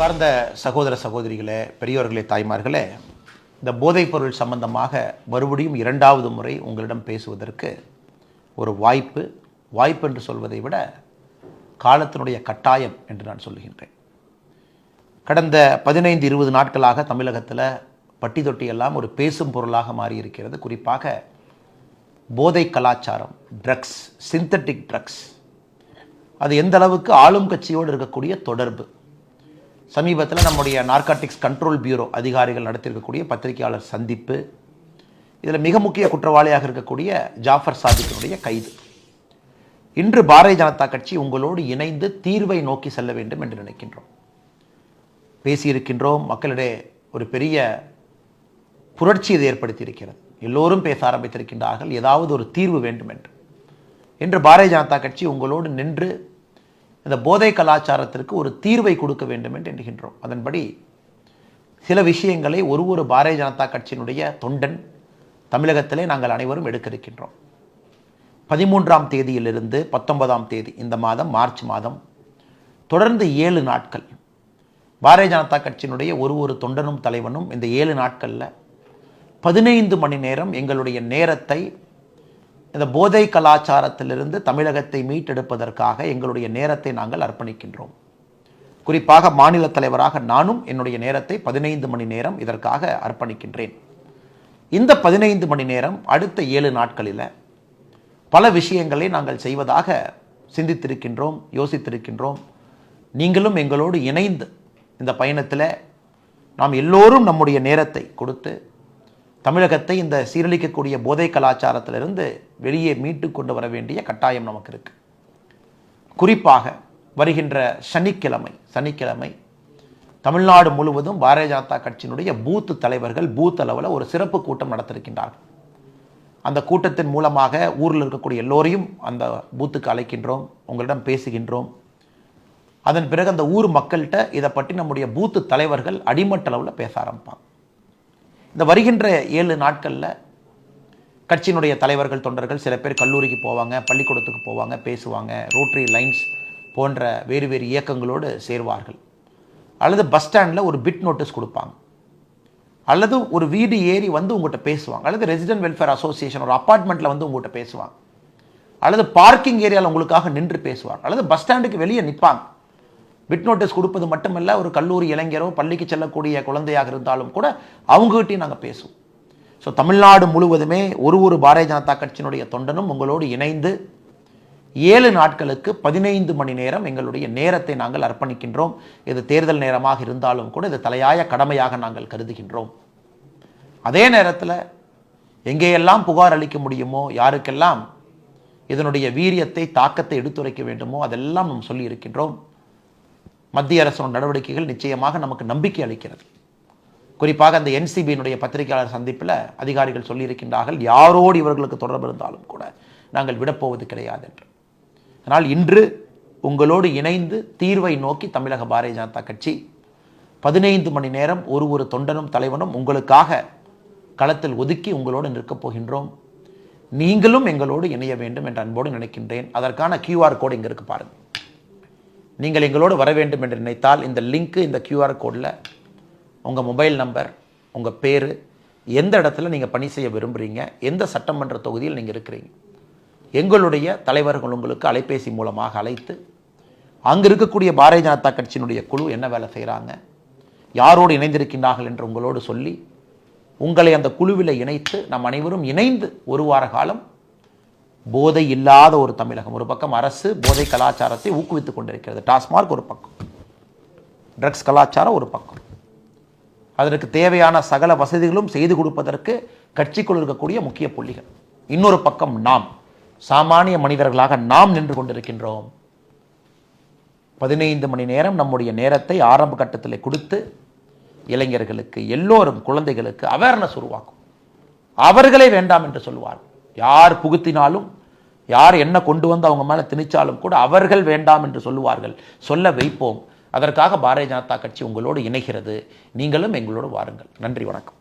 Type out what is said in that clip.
அன்பார்ந்த சகோதர சகோதரிகளே பெரியோர்களே தாய்மார்களே இந்த போதைப் பொருள் சம்பந்தமாக மறுபடியும் இரண்டாவது முறை உங்களிடம் பேசுவதற்கு ஒரு வாய்ப்பு வாய்ப்பு என்று சொல்வதை விட காலத்தினுடைய கட்டாயம் என்று நான் சொல்லுகின்றேன். கடந்த பதினைந்து இருபது நாட்களாக தமிழகத்தில் பட்டி தொட்டி எல்லாம் ஒரு பேசும் பொருளாக மாறியிருக்கிறது. குறிப்பாக போதை கலாச்சாரம் ட்ரக்ஸ் சிந்தட்டிக் ட்ரக்ஸ் அது எந்த அளவுக்கு ஆளும் கட்சியோடு இருக்கக்கூடிய தொடர்பு. சமீபத்தில் நம்முடைய நார்காட்டிக்ஸ் கண்ட்ரோல் பியூரோ அதிகாரிகள் நடத்தியிருக்கக்கூடிய பத்திரிகையாளர் சந்திப்பு இதில் மிக முக்கிய குற்றவாளியாக இருக்கக்கூடிய ஜாஃபர் சாதிக்கினுடைய கைது. இன்று பாரதிய ஜனதா கட்சி உங்களோடு இணைந்து தீர்வை நோக்கி செல்ல வேண்டும் என்று நினைக்கின்றோம். பேசியிருக்கின்றோம் மக்களிடையே ஒரு பெரிய புரட்சி இது ஏற்படுத்தியிருக்கிறது. எல்லோரும் பேச ஆரம்பித்திருக்கின்றார்கள் ஏதாவது ஒரு தீர்வு வேண்டும் என்று. இன்று பாரதிய ஜனதா கட்சி உங்களோடு நின்று இந்த போதை கலாச்சாரத்திற்கு ஒரு தீர்வை கொடுக்க வேண்டும் என்று எண்ணுகின்றோம். அதன்படி சில விஷயங்களை ஒரு ஒரு பாரதிய ஜனதா கட்சியினுடைய தொண்டன் தமிழகத்திலே நாங்கள் அனைவரும் எடுக்க இருக்கின்றோம் பதிமூன்றாம் தேதியிலிருந்து பத்தொன்பதாம் தேதி இந்த மாதம் மார்ச் மாதம் தொடர்ந்து ஏழு நாட்கள் பாரதிய ஜனதா கட்சியினுடைய ஒரு ஒரு தொண்டனும் தலைவனும் இந்த ஏழு நாட்களில் பதினைந்து மணி நேரம் எங்களுடைய நேரத்தை இந்த போதை கலாச்சாரத்திலிருந்து தமிழகத்தை மீட்டெடுப்பதற்காக எங்களுடைய நேரத்தை நாங்கள் அர்ப்பணிக்கின்றோம். குறிப்பாக மாநில தலைவராக நானும் என்னுடைய நேரத்தை பதினைந்து மணி நேரம் இதற்காக அர்ப்பணிக்கின்றேன். இந்த பதினைந்து மணி நேரம் அடுத்த ஏழு நாட்களில் பல விஷயங்களை நாங்கள் செய்வதாக சிந்தித்திருக்கின்றோம் யோசித்திருக்கின்றோம். நீங்களும் எங்களோடு இணைந்து இந்த பயணத்தில் நாம் எல்லோரும் நம்முடைய நேரத்தை கொடுத்து தமிழகத்தை இந்த சீரழிக்கக்கூடிய போதை கலாச்சாரத்திலிருந்து வெளியே மீட்டு கொண்டு வர வேண்டிய கட்டாயம் நமக்கு இருக்கு குறிப்பாக வருகின்ற சனிக்கிழமை சனிக்கிழமை தமிழ்நாடு முழுவதும் பாரதிய ஜனதா கட்சியினுடைய பூத்து தலைவர்கள் பூத் அளவில் ஒரு சிறப்பு கூட்டம் நடத்திருக்கின்றார்கள். அந்த கூட்டத்தின் மூலமாக ஊரில் இருக்கக்கூடிய எல்லோரையும் அந்த பூத்துக்கு அழைக்கின்றோம் உங்களிடம் பேசுகின்றோம். அதன் பிறகு அந்த ஊர் மக்கள்கிட்ட இதை பற்றி நம்முடைய பூத்து தலைவர்கள் அடிமட்ட அளவில் பேச ஆரம்பிப்பாங்க. இந்த வருகின்ற ஏழு நாட்களில் கட்சியினுடைய தலைவர்கள் தொண்டர்கள் சில பேர் கல்லூரிக்கு போவாங்க பள்ளிக்கூடத்துக்கு போவாங்க பேசுவாங்க ரோட்டரி லைன்ஸ் போன்ற வேறு வேறு இயக்கங்களோடு சேர்வார்கள். அல்லது பஸ் ஸ்டாண்டில் ஒரு பிட் நோட்டீஸ் கொடுப்பாங்க. அல்லது ஒரு வீடு ஏறி வந்து உங்கள்கிட்ட பேசுவாங்க. அல்லது ரெசிடென்ட் வெல்ஃபேர் அசோசியேஷன் ஒரு அப்பார்ட்மெண்ட்டில் வந்து உங்கள்கிட்ட பேசுவாங்க. அல்லது பார்க்கிங் ஏரியாவில் உங்களுக்காக நின்று பேசுவாங்க. அல்லது பஸ் ஸ்டாண்டுக்கு வெளியே நிற்பாங்க பிட் நோட்டீஸ் கொடுப்பது மட்டுமல்ல ஒரு கல்லூரி இளைஞரோ பள்ளிக்கு செல்லக்கூடிய குழந்தையாக இருந்தாலும் கூட அவங்ககிட்டையும் நாங்கள் பேசுவோம். ஸோ தமிழ்நாடு முழுவதுமே ஒரு ஒரு பாரதிய ஜனதா கட்சியினுடைய தொண்டனும் உங்களோடு இணைந்து ஏழு நாட்களுக்கு பதினைந்து மணி நேரம் எங்களுடைய நேரத்தை நாங்கள் அர்ப்பணிக்கின்றோம். இது தேர்தல் நேரமாக இருந்தாலும் கூட இது தலையாய கடமையாக நாங்கள் கருதுகின்றோம். அதே நேரத்தில் எங்கேயெல்லாம் புகார் அளிக்க முடியுமோ யாருக்கெல்லாம் இதனுடைய வீரியத்தை தாக்கத்தை எடுத்துரைக்க வேண்டுமோ அதெல்லாம் நாம் சொல்லியிருக்கின்றோம். மத்திய அரசோட நடவடிக்கைகள் நிச்சயமாக நமக்கு நம்பிக்கை அளிக்கிறது. குறிப்பாக அந்த என்சிபியினுடைய பத்திரிகையாளர் சந்திப்பில் அதிகாரிகள் சொல்லியிருக்கின்றார்கள் யாரோடு இவர்களுக்கு தொடர்பு இருந்தாலும் கூட நாங்கள் விடப்போவது கிடையாது என்று. ஆனால் இன்று உங்களோடு இணைந்து தீர்வை நோக்கி தமிழக பாரதிய ஜனதா கட்சி பதினைந்து மணி நேரம் ஒரு ஒரு தொண்டனும் தலைவனும் உங்களுக்காக களத்தில் ஒதுக்கி உங்களோடு நிற்கப் போகின்றோம். நீங்களும் எங்களோடு இணைய வேண்டும் என்ற அன்போடு நினைக்கின்றேன். அதற்கான கியூஆர் கோடு இங்கே இருக்கு பாருங்கள் நீங்கள் எங்களோடு வர வேண்டும் என்று நினைத்தால் இந்த லிங்க்கு இந்த கியூஆர் கோடில் உங்கள் மொபைல் நம்பர் உங்கள் பேர் எந்த இடத்துல நீங்கள் பணி செய்ய விரும்புகிறீங்க எந்த சட்டமன்ற தொகுதியில் நீங்கள் இருக்கிறீங்க. எங்களுடைய தலைவர்கள் உங்களுக்கு அலைபேசி மூலமாக அழைத்து அங்கே இருக்கக்கூடிய பாரதிய ஜனதா கட்சியினுடைய குழு என்ன வேலை செய்கிறாங்க யாரோடு இணைந்திருக்கின்றார்கள் என்று உங்களோடு சொல்லி உங்களை அந்த குழுவில் இணைத்து நம் அனைவரும் இணைந்து ஒரு வார காலம் போதை இல்லாத ஒரு தமிழகம். ஒரு பக்கம் அரசு போதை கலாச்சாரத்தை ஊக்குவித்துக் கொண்டிருக்கிறது. டாஸ்மார்க் ஒரு பக்கம். ட்ரக்ஸ் கலாச்சாரம் ஒரு பக்கம். அதற்கு தேவையான சகல வசதிகளும் செய்து கொடுப்பதற்கு கட்சிக்குள் இருக்கக்கூடிய முக்கிய புள்ளிகள். இன்னொரு பக்கம் நாம் சாமானிய மனிதர்களாக நாம் நின்று கொண்டிருக்கின்றோம். பதினைந்து மணி நேரம் நம்முடைய நேரத்தை ஆரம்ப கட்டத்தில் கொடுத்து இளைஞர்களுக்கு எல்லோரும் குழந்தைகளுக்கு அவேர்னஸ் உருவாக்கும். அவர்களே வேண்டாம் என்று சொல்வார்கள். யார் புகுத்தினாலும் யார் என்ன கொண்டு வந்து அவங்க மேலே திணிச்சாலும் கூட அவர்கள் வேண்டாம் என்று சொல்லுவார்கள். சொல்ல வைப்போம். அதற்காக பாரதிய ஜனதா கட்சி உங்களோடு இணைகிறது. நீங்களும் எங்களோடு வாருங்கள். நன்றி வணக்கம்.